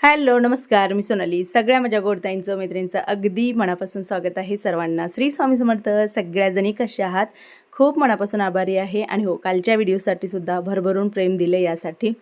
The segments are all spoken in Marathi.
हॅलो नमस्कार. मी सोनाली. सगळ्या माझ्या गोडताईंचं मैत्रिणींचं अगदी मनापासून स्वागत आहे सर्वांना. श्री स्वामी समर्थ सगळ्याजणी कसे आहात? खूप मनापासून आभारी आहे आणि हो कालच्या व्हिडिओसाठी सुद्धा भरभरून प्रेम दिलं यासाठी.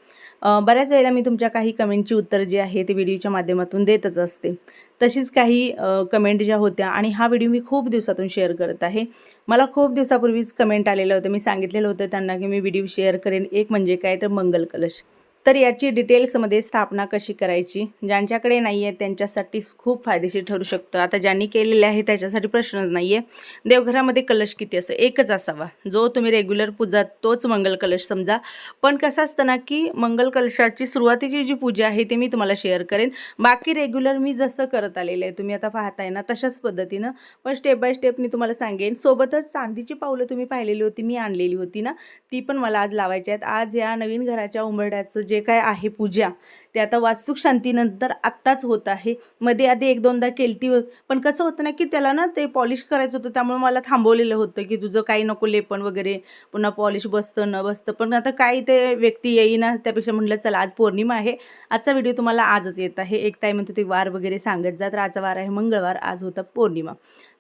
बऱ्याच वेळेला मी तुमच्या काही कमेंटची उत्तर जी आहे ते व्हिडिओच्या माध्यमातून देतच असते. तशीच काही कमेंट ज्या होत्या आणि हा व्हिडिओ मी खूप दिवसातून शेअर करत आहे. मला खूप दिवसापूर्वीच कमेंट आलेलं होतं. मी सांगितलेलं होतं त्यांना की मी व्हिडिओ शेअर करेन. एक म्हणजे काय? तर मंगल कलश. तर याची डिटेल्समध्ये स्थापना कशी करायची? ज्यांच्याकडे नाही आहे त्यांच्यासाठी खूप फायदेशीर ठरू शकतं. आता ज्यांनी केलेले आहे त्याच्यासाठी प्रश्नच नाही आहे देवघरामध्ये कलश किती असं? एकच असावा. जो तुम्ही रेग्युलर पूजा तोच मंगल कलश समजा. पण कसं असतं ना की मंगल कलशाची सुरुवातीची जी पूजा आहे ते मी तुम्हाला शेअर करेन. बाकी रेग्युलर मी जसं करत आलेलं आहे तुम्ही आता पाहताय ना तशाच पद्धतीनं. पण स्टेप बाय स्टेप मी तुम्हाला सांगेन. सोबतच चांदीची पावलं तुम्ही पाहिलेली होती मी आणलेली होती ना. ती पण मला आज लावायची आहेत. आज या नवीन घराच्या उंबरड्याचं जे काय आहे पूजा ते आता वास्तुक शांतीनंतर आत्ताच होत आहे. मध्ये आधी एक दोनदा केलती पण कसं होतं ना की त्याला ना ते पॉलिश करायचं होतं त्यामुळे मला थांबवलेलं होतं की तुझं काही नको लेपण वगैरे पुन्हा पॉलिश बसतं न बसतं. पण आता काही ते व्यक्ती येईना त्यापेक्षा म्हटलं चला आज पौर्णिमा आहे. आजचा व्हिडिओ तुम्हाला आजच येत आहे. एक ताई म्हणतो ते वार वगैरे सांगत जा तर आजचा वार आहे मंगळवार आज होता पौर्णिमा.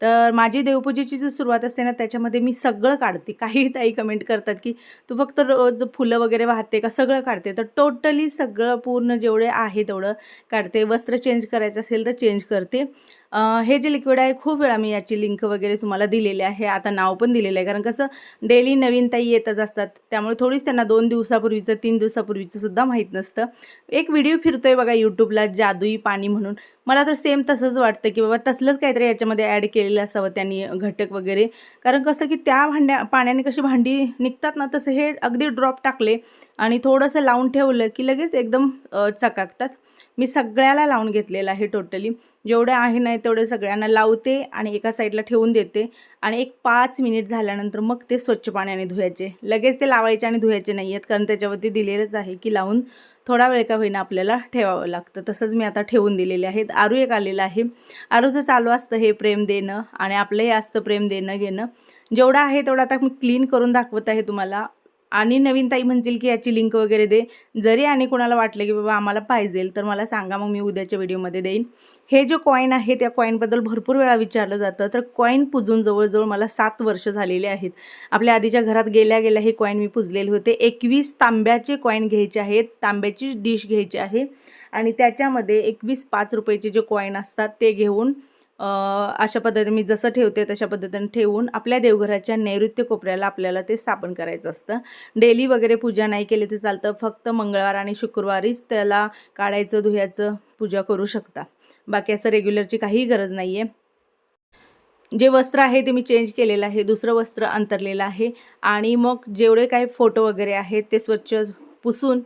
तर माझी देवपूजेची जी सुरुवात असते ना त्याच्यामध्ये मी सगळं काढते. काही ताई कमेंट करतात की तू फक्त रोज फुलं वगैरे वाहते का? सगळं काढते. तर टोटली सगळं पूर्ण जेवढे आहे तेवढं काढते. वस्त्र चेंज करायचं असेल तर चेंज करते. हे जे लिक्विड आहे खूप वेळा मी याची लिंक वगैरे तुम्हाला दिलेली आहे. आता नाव पण दिलेलं आहे कारण कसं डेली नवीन ताई येतच असतात. त्यामुळे थोडीच त्यांना दोन दिवसापूर्वीचं तीन दिवसापूर्वीचं सुद्धा माहीत नसतं. एक व्हिडिओ फिरतो आहे बघा यूट्यूबला जादुई पाणी म्हणून. मला तर सेम तसंच वाटतं की बाबा तसलंच काहीतरी याच्यामध्ये ॲड केलेलं असावं त्यांनी घटक वगैरे. कारण कसं की त्या भांड्या पाण्याने कशी भांडी निघतात ना तसं हे अगदी ड्रॉप टाकले आणि थोडंसं लावून ठेवलं की लगेच एकदम चकाकतात. मी सगळ्याला लावून घेतलेलं आहे टोटली जेवढं आहे नाही तेवढं सगळ्यांना लावते आणि एका साईडला ठेवून देते. आणि एक पाच मिनिट झाल्यानंतर मग ते स्वच्छ पाण्याने धुवायचे. लगेच ते लावायचे आणि धुवायचे नाही आहेत कारण त्याच्यावरती दिलेलंच आहे की लावून थोडा वेळ का होईना आपल्याला ठेवावं लागतं. तसंच मी आता ठेवून दिलेले आहेत. आरू एक आलेलं आहे. आरूचं चालू असतं हे प्रेम देणं आणि आपलंही असतं प्रेम देणं घेणं जेवढं आहे तेवढं आता मी क्लीन करून दाखवत आहे तुम्हाला. आणि नवीन ताई म्हणतील की याची लिंक वगैरे दे. जरी आणि कोणाला वाटलं की बाबा आम्हाला पाहिजे तर मला सांगा मग मी उद्याच्या व्हिडिओमध्ये देईन. हे जे कॉईन आहे त्या कॉईनबद्दल भरपूर वेळा विचारलं जातं. तर कॉईन पुजून जवळजवळ मला सात वर्ष झालेले आहेत. आपल्या आधीच्या घरात गेल्या गेल्या हे कॉईन मी पुजलेले होते. एकवीस तांब्याचे कॉईन घ्यायचे आहेत. तांब्याची डिश घ्यायची आहे. आणि त्याच्यामध्ये एकवीस पाच रुपयाचे जे कॉईन असतात ते घेऊन अशा पद्धतीने मी जसं ठेवते तशा पद्धतीने ठेवून आपल्या देवघराच्या नैऋत्य कोपऱ्याला आपल्याला ते स्थापन करायचं असतं. डेली वगैरे पूजा नाही केली तर चालतं. फक्त मंगळवार आणि शुक्रवारीच त्याला काढायचं धुयाचं पूजा करू शकता. बाकी असं रेग्युलरची काही गरज नाही आहे जे वस्त्र आहे ते मी चेंज केलेलं आहे. दुसरं वस्त्र अंतरलेलं आहे. आणि मग जेवढे काही फोटो वगैरे आहेत ते स्वच्छ पुसून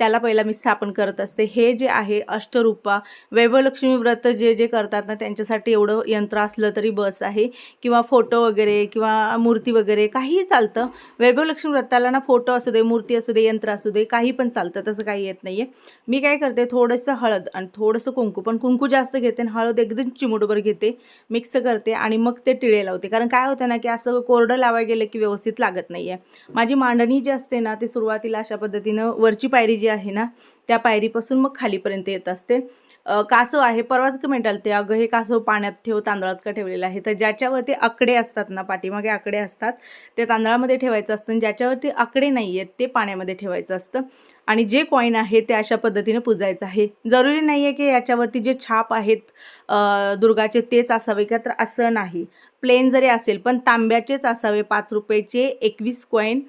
त्याला पहिला मी स्थापन करत असते. हे जे आहे अष्टरूपा वैभवलक्ष्मी व्रत जे जे करतात ना त्यांच्यासाठी एवढं यंत्र असलं तरी बस आहे. किंवा फोटो वगैरे किंवा मूर्ती वगैरे काहीही चालतं. वैभवलक्ष्मी व्रताला ना फोटो असू दे मूर्ती असू दे यंत्र असू दे काही पण चालतं. तसं काही येत नाही आहे मी काय करते थोडंसं हळद आणि थोडंसं कुंकू पण कुंकू जास्त घेते आणि हळद एकदम चिमुटभर घेते मिक्स करते आणि मग ते टिळे लावते. कारण काय होतं ना की असं कोरडं लावायला गेलं की व्यवस्थित लागत नाही आहे माझी मांडणी जी असते ना ती सुरुवातीला अशा पद्धतीनं वरची पायरी जी आहे ना त्या पायरीपासून मग खालीपर्यंत येत असते. कासव आहे परवाच कमेंट आलं ते? अगं हे कासव पाण्यात ठेव तांदळात का ठेवलेलं आहे? तर ज्याच्यावरती आकडे असतात ना पाठीमागे आकडे असतात ते तांदळामध्ये ठेवायचं असतं आणि ज्याच्यावरती आकडे नाही आहेत ते पाण्यामध्ये ठेवायचं असतं. आणि जे कॉईन आहे ते अशा पद्धतीने पुजायचं आहे. जरुरी नाही आहे की याच्यावरती जे छाप आहेत दुर्गाचे तेच असावे का? तर असं नाही. प्लेन जरी असेल पण तांब्याचेच असावे. पाच रुपयाचे एकवीस कॉईन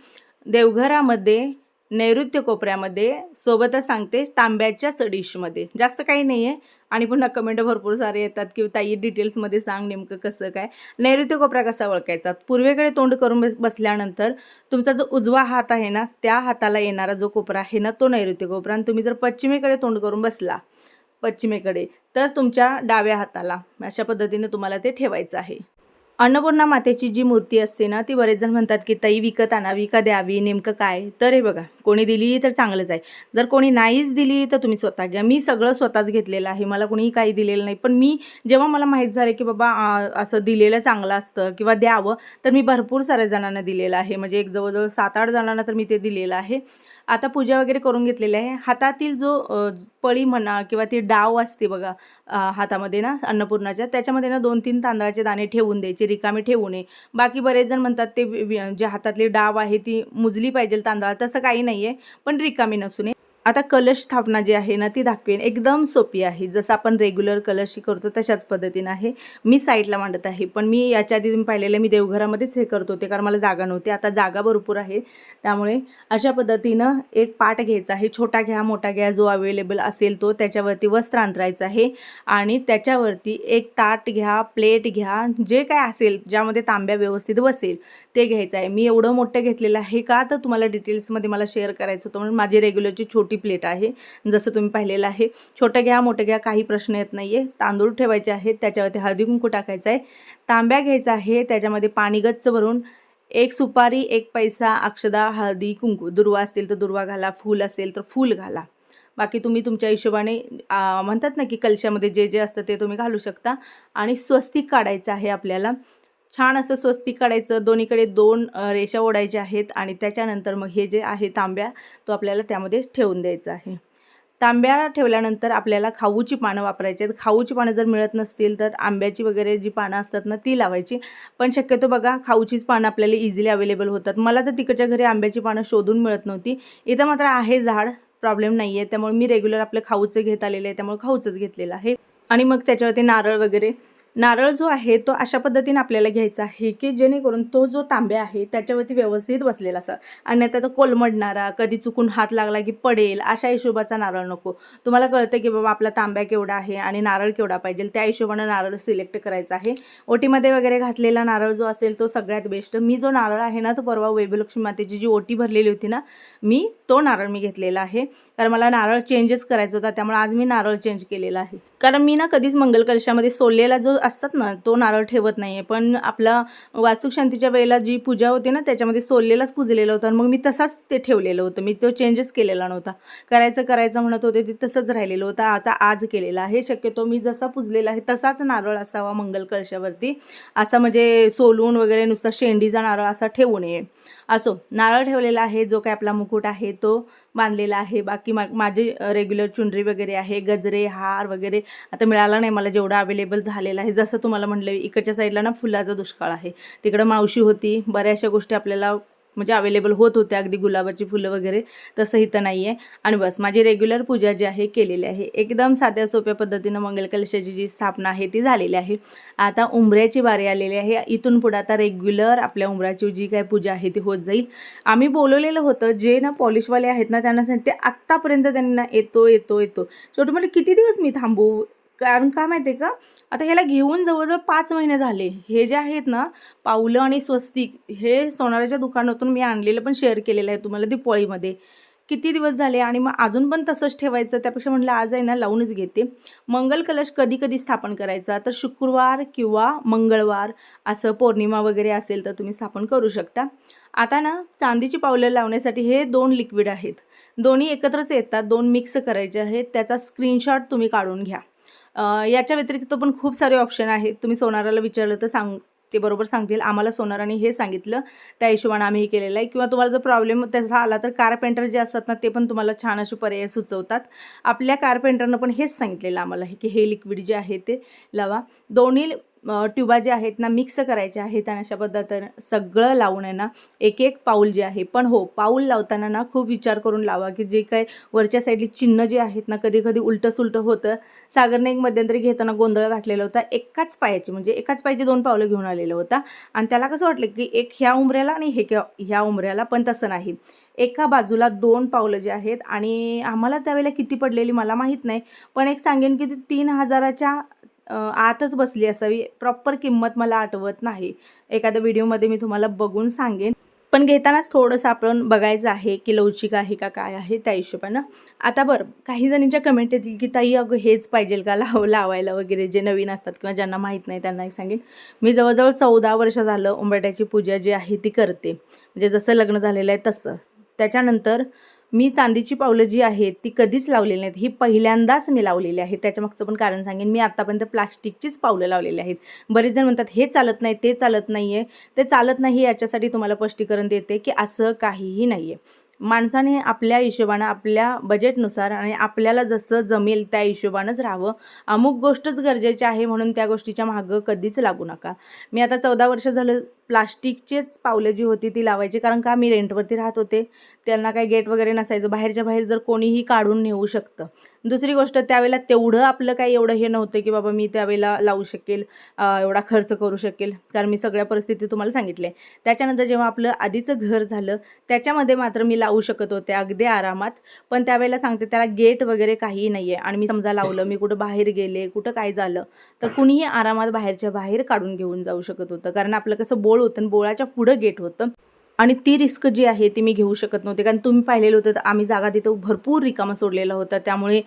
देवघरामध्ये नैऋत्य कोपऱ्यामध्ये सोबतच सांगते तांब्याच्या डिशमध्ये जास्त काही नाही आहे आणि पुन्हा कमेंट भरपूर सारे येतात की ताई डिटेल्समध्ये सांग नेमकं कसं काय. नैऋत्य कोपरा कसा ओळखायचा? पूर्वेकडे तोंड करून बसल्यानंतर तुमचा जो उजवा हात आहे ना त्या हाताला येणारा जो कोपरा आहे ना तो नैऋत्य कोपरा. आणि तुम्ही जर पश्चिमेकडे तोंड करून बसला पश्चिमेकडे तर तुमच्या डाव्या हाताला अशा पद्धतीने तुम्हाला ते ठेवायचं आहे. अन्नपूर्णा मातेची जी मूर्ती असते ना ती बरेच जण म्हणतात की ताई विकत आणावी का द्यावी नेमकं काय? तर हे बघा कोणी दिली तर चांगलंच आहे. जर कोणी नाहीच दिली तर तुम्ही स्वतः घ्या. मी सगळं स्वतःच घेतलेलं आहे. मला कोणीही काही दिलेलं नाही. पण मी जेव्हा मला माहीत झालं की बाबा असं दिलेलं चांगलं असतं किंवा द्यावं तर मी भरपूर साऱ्या जणांना दिलेलं आहे. म्हणजे एक जवळजवळ सात आठ जणांना तर मी ते दिलेलं आहे. आता पूजा वगैरे करून घेतलेली आहे. हातातील जो पळी म्हणा किंवा ती डाव असते बघा हातामध्ये ना अन्नपूर्णाच्या त्याच्यामध्ये ना दोन तीन तांदळाचे दाणे ठेवून द्यायचे रिकामे ठेवू नये. बाकी बरेच जण म्हणतात ते जे हातातली डाव आहे ती मुजली पाहिजे तांदळात तसं काही नाही आहे पण रिकामी नसू नये आता कलश स्थापना जी आहे ना ती दाखवेन. एकदम सोपी आहे. जसं आपण रेग्युलर कलशी करतो तशाच पद्धतीनं आहे. मी साईडला मांडत आहे पण मी याच्या आधी तुम्ही पाहिलेलं मी देवघरामध्येच हे करत होते कारण मला जागा नव्हती. आता जागा भरपूर आहे. त्यामुळे अशा पद्धतीनं एक पाट घ्यायचा आहे. छोटा घ्या मोठा घ्या जो अवेलेबल असेल तो त्याच्यावरती वस्त्र अंतरायचं आहे. आणि त्याच्यावरती एक ताट घ्या प्लेट घ्या जे काय असेल ज्यामध्ये तांब्या व्यवस्थित बसेल ते घ्यायचं आहे. मी एवढं मोठं घेतलेलं आहे का? तर तुम्हाला डिटेल्समध्ये मला शेअर करायचं होतं. म्हणून माझी रेग्युलरची छोटी प्लेट आहे. जसं तुम्ही पाहिलेलं आहे. छोटं घ्या मोठं घ्या काही प्रश्न येत नाही आहे तांदूळ ठेवायचे आहेत त्याच्यावरती हळदी कुंकू टाकायचं आहे. तांब्या घ्यायचा आहे त्याच्यामध्ये पाणी गच्च भरून एक सुपारी एक पैसा अक्षदा हळदी कुंकू. दुर्वा असतील तर दुर्वा घाला फूल असेल तर फूल घाला. बाकी तुम्ही तुमच्या हिशोबाने म्हणतात ना की कलशामध्ये जे जे असतं ते तुम्ही घालू शकता. आणि स्वस्तिक काढायचं आहे आपल्याला. छान असं स्वस्ती काढायचं. दोन्हीकडे दोन रेषा ओढायच्या आहेत आणि त्याच्यानंतर मग हे जे आहे तांब्या तो आपल्याला त्यामध्ये ठेवून द्यायचा आहे. तांब्या ठेवल्यानंतर आपल्याला खाऊची पानं वापरायची आहेत. खाऊची पानं जर मिळत नसतील तर आंब्याची वगैरे जी पानं असतात ना ती लावायची. पण शक्यतो बघा खाऊचीच पानं आपल्याला इझिली अवेलेबल होतात. मला तर तिकडच्या घरी आंब्याची पानं शोधून मिळत नव्हती. इथं मात्र आहे झाड प्रॉब्लेम नाही आहे त्यामुळे मी रेग्युलर आपलं खाऊचं घेत आलेलं आहे. त्यामुळे खाऊचंच घेतलेलं आहे. आणि मग त्याच्यावरती नारळ वगैरे नारळ जो आहे तो अशा पद्धतीने आपल्याला घ्यायचा आहे की जेणेकरून तो जो तांब्या आहे त्याच्यावरती व्यवस्थित बसलेला असा आणि आता तो कोलमडणारा कधी चुकून हात लागला की पडेल अशा हिशोबाचा नारळ नको. तुम्हाला कळतं की बाबा आपला तांब्या केवढा आहे आणि नारळ केवढा पाहिजे त्या हिशोबानं नारळ सिलेक्ट करायचा आहे. ओटीमध्ये वगैरे घातलेला नारळ जो असेल तो सगळ्यात बेस्ट. मी जो नारळ आहे ना तो परवा वैभलक्ष्मी मातेची जी ओटी भरलेली होती ना मी तो नारळ मी घेतलेला आहे. कारण मला नारळ चेंजेस करायचा होता त्यामुळे आज मी नारळ चेंज केलेला आहे. कारण मी ना कधीच मंगल कलशामध्ये सोललेला जो असतात ना तो नारळ ठेवत नाही आहे पण आपला वास्तुशांतीच्या वेळेला जी पूजा होती ना त्याच्यामध्ये सोललेलाच पूजलेला होता आणि मग मी तसाच ते ठेवलेलं होतं. मी तो चेंजेस केलेला नव्हता. करायचं करायचं म्हणत होते ते तसंच राहिलेलं होतं. आता आज केलेला आहे. शक्यतो मी जसा पुजलेला आहे तसाच नारळ असावा मंगल कलशावरती असा म्हणजे सोलून वगैरे नुसता शेंडीचा नारळ असा ठेवू नये. असो नारळ ठेवलेला आहे जो काय आपला मुकुट आहे तो बांधलेला आहे. बाकी मा माझे रेग्युलर चुनरी वगैरे आहे गजरे हार वगैरे आता मिळाला नाही मला जेवढा अवेलेबल झालेला आहे. जसं तुम्हाला म्हटलं इकडच्या साईडला ना फुलाचा दुष्काळ आहे. तिकडं मावशी होती बऱ्याचशा गोष्टी आपल्याला म्हणजे अवेलेबल होत होत्या अगदी गुलाबाची फुलं वगैरे तसं इथं नाही आहे आणि बस माझी रेग्युलर पूजा जी आहे केलेली आहे. एकदम साध्या सोप्या पद्धतीनं मंगल कलशाची जी स्थापना आहे ती झालेली आहे. आता उंबऱ्याची बारी आलेली आहे. इथून पुढे आता रेग्युलर आपल्या उंबऱ्याची जी काय पूजा आहे ती होत जाईल. आम्ही बोलवलेलं होतं जे ना पॉलिशवाले आहेत ना त्यांना सांगते आत्तापर्यंत त्यांना येतो येतो येतो. शेवटी म्हणजे किती दिवस मी थांबू? कारण का माहिती आहे का? आता ह्याला घेऊन जवळजवळ पाच महिने झाले. हे जे आहेत ना पावलं आणि स्वस्तिक हे सोनाराच्या दुकानातून मी आणलेलं पण शेअर केलेलं आहे तुम्हाला दिपोळीमध्ये किती दिवस झाले आणि मग अजून पण तसंच ठेवायचं? त्यापेक्षा म्हटलं आज आहे ना लावूनच घेते. मंगल कलश कधी कधी स्थापन करायचा. तर शुक्रवार किंवा मंगळवार असं पौर्णिमा वगैरे असेल तर तुम्ही स्थापन करू शकता. आता ना चांदीची पावलं लावण्यासाठी हे दोन लिक्विड आहेत. दोन्ही एकत्रच येतात दोन मिक्स करायचे आहेत. त्याचा स्क्रीनशॉट तुम्ही काढून घ्या. याच्या व्यतिरिक्त पण खूप सारे ऑप्शन आहेत. तुम्ही सोनाराला विचारलं तर सांग ते बरोबर सांगतील. आम्हाला सोनाराने हे सांगितलं. त्या हिशोबाने आम्ही हे केलेलं आहे. किंवा तुम्हाला जर प्रॉब्लेम त्याचा आला तर कारपेंटर जे असतात ना ते पण तुम्हाला छान असे पर्याय सुचवतात. आपल्या कारपेंटरनं पण हेच सांगितलेलं आम्हाला की हे लिक्विड जे आहे ते लावा. दोन्ही ट्युबा जे आहेत ना मिक्स करायच्या आहेत आणि अशा पद्धतीनं सगळं लावून आहे ना एक एक पाऊल जे आहे. पण हो पाऊल लावताना ना खूप विचार करून लावा की जे काय वरच्या साईडली चिन्ह जे आहेत ना कधी कधी उलटं सुलटं होतं. सागरने एक मध्यंतरी घेताना गोंधळ घातलेला होता. एकाच पायाची म्हणजे एकाच पायाची दोन पावलं घेऊन आलेला होता आणि त्याला कसं वाटलं की एक ह्या उमऱ्याला आणि हे क्या- ह्या उमऱ्याला पण तसं नाही. एका बाजूला दोन पावलं जे आहेत आणि आम्हाला त्यावेळेला किती पडलेली मला माहीत नाही. पण एक सांगेन की ती तीन हजाराच्या आतच बसली असावी. प्रॉपर किंमत मला आठवत नाही. एखाद्या व्हिडिओमध्ये मी तुम्हाला बघून सांगेन. पण घेतानाच थोडंसं आपण बघायचं आहे की लवचिक आहे का काय आहे त्या हिशोबानं. आता बरं काही जणींच्या कमेंट येतील की ताई अगं हेच पाहिजे का लाव लावायला वगैरे जे नवीन असतात किंवा ज्यांना माहीत नाही त्यांना एक सांगेन. मी जवळजवळ चौदा वर्ष झालं उंबरट्याची पूजा जी आहे ती करते. म्हणजे जसं लग्न झालेलं आहे तसं. त्याच्यानंतर मी चांदीची पावलं जी आहेत ती कधीच लावलेली नाहीत. ही पहिल्यांदाच मी लावलेली आहे. त्याच्यामागचं पण कारण सांगेन मी आत्तापर्यंत प्लास्टिकचीच पावलं लावलेली आहेत. बरेच जण म्हणतात हे चालत नाही ते चालत नाही आहे ते चालत नाही याच्यासाठी तुम्हाला स्पष्टीकरण देते की असं काहीही नाही आहे माणसाने आपल्या हिशोबानं आपल्या बजेटनुसार आणि आपल्याला जसं जमेल त्या हिशोबानंच राहावं. अमुक गोष्टच गरजेची आहे म्हणून त्या गोष्टीच्या मागं कधीच लागू नका. मी आता चौदा वर्ष झालं प्लास्टिकचेच पावलं जी होती ती लावायची कारण का मी रेंटवरती राहत होते त्यांना काही गेट वगैरे नसायचं. बाहेरच्या बाहेर जर कोणीही काढून नेऊ शकतं. दुसरी गोष्ट त्यावेळेला तेवढं आपलं काही एवढं हे नव्हतं की बाबा मी त्यावेळेला लावू शकेल एवढा खर्च करू शकेल कारण मी सगळ्या परिस्थिती तुम्हाला सांगितले त्याच्यानंतर जेव्हा आपलं आधीचं घर झालं त्याच्यामध्ये मात्र मी लावू शकत होते अगदी आरामात. पण त्यावेळेला सांगते त्याला गेट वगैरे काहीही नाही आहे आणि मी समजा लावलं मी कुठं बाहेर गेले कुठं काय झालं तर कुणीही आरामात बाहेरच्या बाहेर काढून घेऊन जाऊ शकत होतं. कारण आपलं कसं बोळ होतं आणि बोळाच्या पुढं गेट होतं. आणि ती रिस्क जी आहे ती मी घेऊ शकत नव्हते. कारण तुम्ही पाहिलेलं होतं तर आम्ही जागा तिथं भरपूर रिकामा सोडलेला होता. त्यामुळे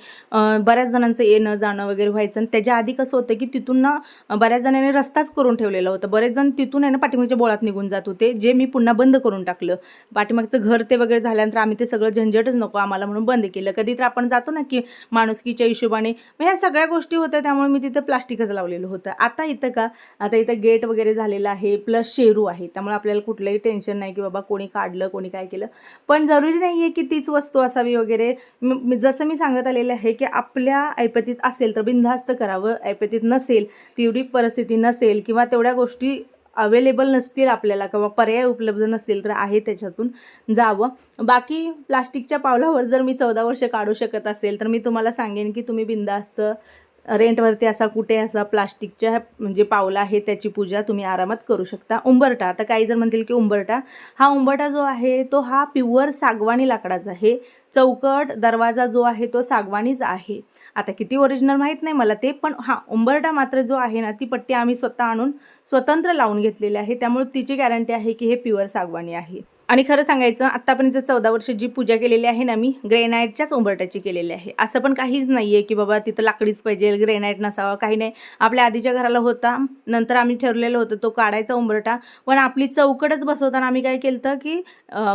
बऱ्याच जणांचं येणं जाणं वगैरे व्हायचं. आणि त्याच्या आधी कसं होतं की तिथून ना बऱ्याच जणांनी रस्ताच करून ठेवलेला होता. बरेच जण तिथून आहे ना पाठीमागच्या बोळात निघून जात होते जे मी पुन्हा बंद करून टाकलं. पाठीमागचं घर ते वगैरे झाल्यानंतर आम्ही ते सगळं झंझटच नको आम्हाला म्हणून बंद केलं. कधी तर आपण जातो ना की माणुसकीच्या हिशोबाने मग ह्या सगळ्या गोष्टी होत्या त्यामुळे मी तिथं प्लास्टिकच लावलेलं होतं. आता इथं का आता इथं गेट वगैरे झालेलं आहे प्लस शेरू आहे. त्यामुळे आपल्याला कुठलंही टेन्शन नाही किंवा बाबा कोणी काढलं कोणी काय केलं. पण जरुरी नाही आहे की तीच वस्तू असावी वगैरे. जसं मी सांगत आलेलं आहे की आपल्या ऐपतीत असेल तर बिनधास्त करावं. ऐपतीत नसेल तेवढी परिस्थिती नसेल किंवा तेवढ्या गोष्टी अवेलेबल नसतील आपल्याला किंवा पर्याय उपलब्ध नसतील तर आहे त्याच्यातून जावं. बाकी प्लास्टिकच्या पावलावर जर मी चौदा वर्ष काढू शकत असेल तर मी तुम्हाला सांगेन की तुम्ही बिंदास्त रेंटवरती असा कुठे असा प्लास्टिकच्या म्हणजे पावला आहे त्याची पूजा तुम्ही आरामात करू शकता. उंबरटा आता काही जण म्हणतील की उंबरटा हा उंबरटा जो आहे तो हा प्युअर सागवानी लाकडाचा आहे. चौकट दरवाजा जो आहे तो सागवानीच आहे. आता किती ओरिजिनल माहीत नाही मला ते पण हा उंबरटा मात्र जो आहे ना ती पट्टी आम्ही स्वतः आणून स्वतंत्र लावून घेतलेली आहे. त्यामुळे तिची गॅरंटी आहे की हे प्युअर सागवानी आहे. आणि खरं सांगायचं आत्तापर्यंत चौदा वर्ष जी पूजा केलेली आहे ना मी ग्रेनाईटच्याच उंबरट्याची केलेली आहे. असं पण काहीच नाही आहे की बाबा तिथं लाकडीच पाहिजे ग्रेनाईट नसावा काही नाही. आपल्या आधीच्या घराला होता नंतर आम्ही ठरलेलं होतं तो काढायचा उंबरटा पण आपली चौकटच बसवताना आम्ही काय केलं तर की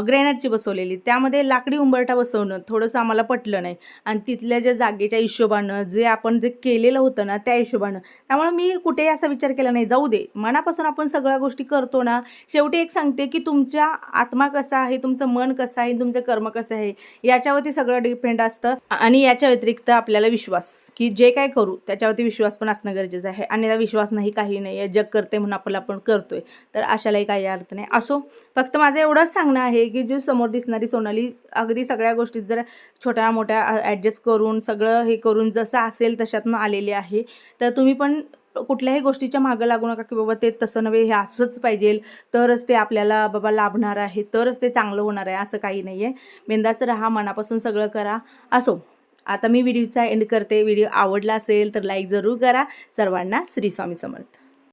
ग्रेनाईटची बसवलेली. त्यामध्ये लाकडी उंबरटा बसवणं थोडंसं आम्हाला पटलं नाही. आणि तिथल्या ज्या जागेच्या हिशोबानं जे आपण जे केलेलं होतं ना त्या हिशोबानं. त्यामुळे मी कुठेही असा विचार केला नाही जाऊ दे. मनापासून आपण सगळ्या गोष्टी करतो ना शेवटी एक सांगते की तुमच्या आत्म कसा आहे तुमचं मन कसं आहे तुमचं कर्म कसं आहे याच्यावरती सगळं डिपेंड असतं. आणि याच्या व्यतिरिक्त आपल्याला विश्वास की जे काय करू त्याच्यावरती विश्वास पण असणं गरजेचं आहे. आणि त्या विश्वास नाही काही नाही. आहे जग करते म्हणून आपण आपण करतोय. तर अशालाही काही अर्थ नाही. असो फक्त माझं एवढंच सांगणं आहे की जी समोर दिसणारी सोनाली अगदी सगळ्या गोष्टीत जर छोट्या मोठ्या ॲडजस्ट करून सगळं हे करून जसं असेल तशातनं आलेली आहे. तर तुम्ही पण कुठल्याही गोष्टीच्या मागं लागू नका की बाबा ते तसं नव्हे हे असंच पाहिजे. तरच ते आपल्याला बाबा लाभणार आहे तरच ते चांगलं होणार आहे असं काही नाही आहे बिंदास्त राहा मनापासून सगळं करा. असो आता मी व्हिडिओचा एंड करते. व्हिडिओ आवडला असेल तर लाईक जरूर करा. सर्वांना श्रीस्वामी समर्थ.